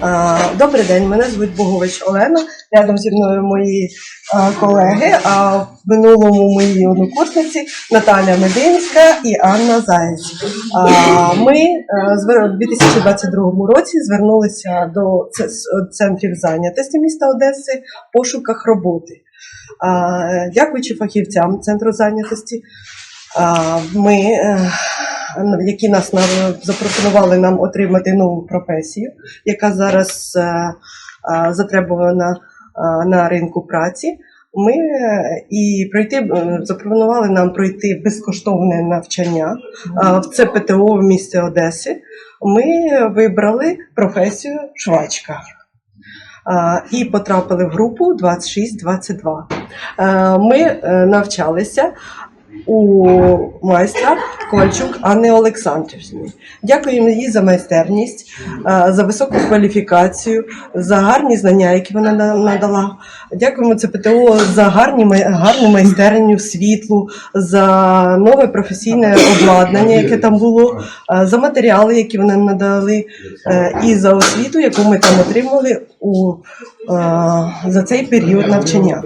А, Добрий день, мене звуть Богович Олена. Рядом зі мною мої колеги, а в минулому мої однокурсниці Наталя Мединська і Анна Заєць. Ми е, звер- у 2022 році звернулися до центрів зайнятості міста Одеси в пошуках роботи. Дякуючи фахівцям центру зайнятості, ми, е, які нас запропонували нам отримати нову професію, яка зараз е, е, затребувана е, на ринку праці. Ми і пройти запропонували нам пройти безкоштовне навчання в ЦПТО в місті Одеси. Ми вибрали професію швачка. І потрапили в групу 26-22. Е, Ми навчалися у майстра Ковальчук Анни Олександрівні. Дякуємо їй за майстерність, е, за високу кваліфікацію, за гарні знання, які вона на- надала. Дякуємо ЦПТО за гарні, гарну майстерню, світлу, за нове професійне обладнання, яке там було, е, за матеріали, які вони надали, е, і за освіту, яку ми там отримали у, за цей період навчання.